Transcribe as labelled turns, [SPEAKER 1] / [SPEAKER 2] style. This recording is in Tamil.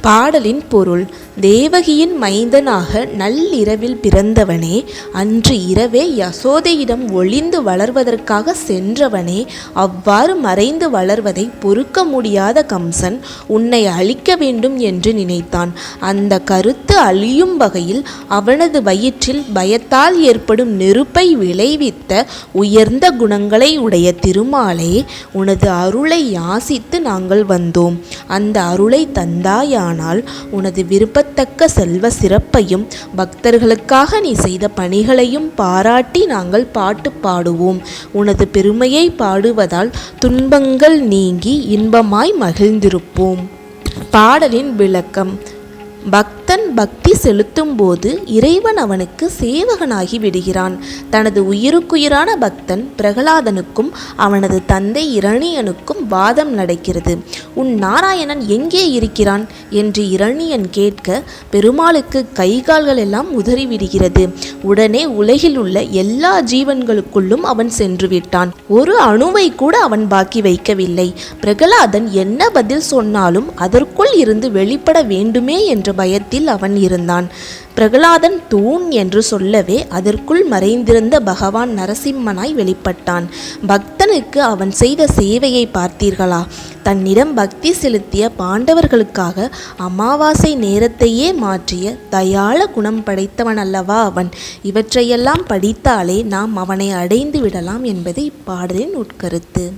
[SPEAKER 1] பாடலின் பொருள் தேவகியின் மைந்தனாக நள்ளிரவில் பிறந்தவனே அன்று இரவே யசோதையிடம் ஒளிந்து வளர்வதற்காக சென்றவனே அவ்வாறு மறைந்து வளர்வதை பொறுக்க முடியாத கம்சன் உன்னை அழிக்க வேண்டும் என்று நினைத்தான். அந்த கருத்து அழியும் வகையில் அவனது வயிற்றில் பயத்தால் ஏற்படும் நெருப்பை விளைவித்த உயர்ந்த குணங்களை உடைய திருமாலே உனது அருளை யாசித்து நாங்கள் வந்தோம். அந்த அருளை தந்தாயானால் உனது விருப்பத்தக்க செல்வ சிறப்பையும் பக்தர்களுக்காக நீ செய்த பணிகளையும் பாராட்டி நாங்கள் பாட்டு பாடுவோம். உனது பெருமையை பாடுவதால் துன்பங்கள் நீங்கி இன்பமாய் மகிழ்ந்திருப்போம். பாடலின் விளக்கம் பக்தன் பக்தி செலுத்தும் போது இறைவன் அவனுக்கு சேவகனாகி விடுகிறான். தனது உயிருக்குயிரான பக்தன் பிரகலாதனுக்கும் அவனது தந்தை இரணியனுக்கும் வாதம் நடக்கிறது. உன் நாராயணன் எங்கே இருக்கிறான்? என்று இரணியன் கேட்க பெருமாளுக்கு கை கால்கள் எல்லாம் உதறிவிடுகிறது. உடனே உலகில் உள்ள எல்லா ஜீவன்களுக்குள்ளும் அவன் சென்று விட்டான். ஒரு அணுவை கூட அவன் பாக்கி வைக்கவில்லை. பிரகலாதன் என்ன பதில் சொன்னாலும் அதற்குள் இருந்து வெளிப்பட வேண்டுமே என்ற பயத்தில் அவன் இருந்தான். பிரகலாதன் தூண் என்று சொல்லவே அதற்குள் மறைந்திருந்த பகவான் நரசிம்மனாய் வெளிப்பட்டான். பக்தனுக்கு அவன் செய்த சேவையை பார்த்தீர்களா? தன்னிடம் பக்தி செலுத்திய பாண்டவர்களுக்காக அமாவாசை நேரத்தையே மாற்றிய தயாள குணம் படைத்தவன் அல்லவா அவன்? இவற்றையெல்லாம் படித்தாலே நாம் அவனை அடைந்து விடலாம் என்பது இப்பாடலின் உட்கருத்து.